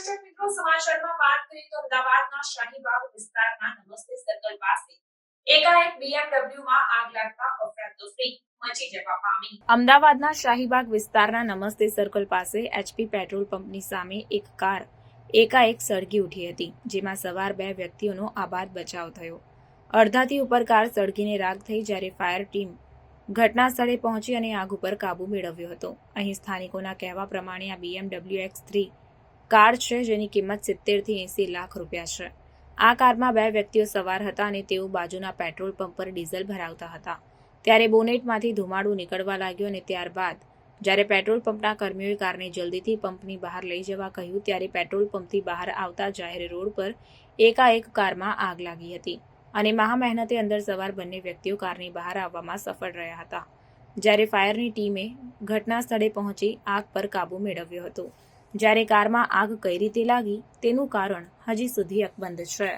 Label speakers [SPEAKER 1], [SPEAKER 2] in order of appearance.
[SPEAKER 1] અમદાવાદના શાહીબાગ વિસ્તારના નમસ્તે સર્કલ પાસે એકાએક BMW માં આગ લાગતા અફરાતફરી મચી જવા પામી. અમદાવાદના શાહીબાગ વિસ્તારના નમસ્તે સર્કલ પાસે એચપી પેટ્રોલ પંપની સામે એક કાર એકાએક સળગી ઉઠી હતી, જેમાં સવાર બે વ્યક્તિઓનો આબાદ બચાવ થયો. અડધાથી ઉપર કાર સળગીને રાખ થઈ જ્યારે ફાયર ટીમ ઘટના સ્થળે પહોંચી અને આગ ઉપર કાબુ મેળવ્યો હતો. અહીં સ્થાનિકોના કહેવા પ્રમાણે આ બીએમડબ્લ્યુ એક્સ થ્રી કાર છે, જેની કિંમત સિત્તેરથી એંસી લાખ રૂપિયા છે. આ કારમાં બે વ્યક્તિઓ સવાર હતા અને તેઓ બાજુના પેટ્રોલ પંપ પર ડીઝલ ભરાવતા હતા. ત્યારે બોનેટમાંથી ધુમાડું નીકળવા લાગ્યો અને ત્યારબાદ, જ્યારે પેટ્રોલ પંપના કર્મીઓએ કારને જલ્દીથી પંપની બહાર લઈ જવા કહ્યું, ત્યારે પેટ્રોલ પંપથી બહાર આવતા જાહેર રોડ પર એકાએક કારમાં આગ લાગી હતી અને મહામહેનતે અંદર સવાર બંને વ્યક્તિઓ કારની બહાર આવવામાં સફળ રહ્યા હતા. જ્યારે ફાયરની ટીમે ઘટના સ્થળે પહોંચી આગ પર કાબૂ મેળવ્યો હતો. જ્યારે કારમાં આગ કઈ રીતે લાગી તેનું કારણ હજી સુધી અકબંધ છે.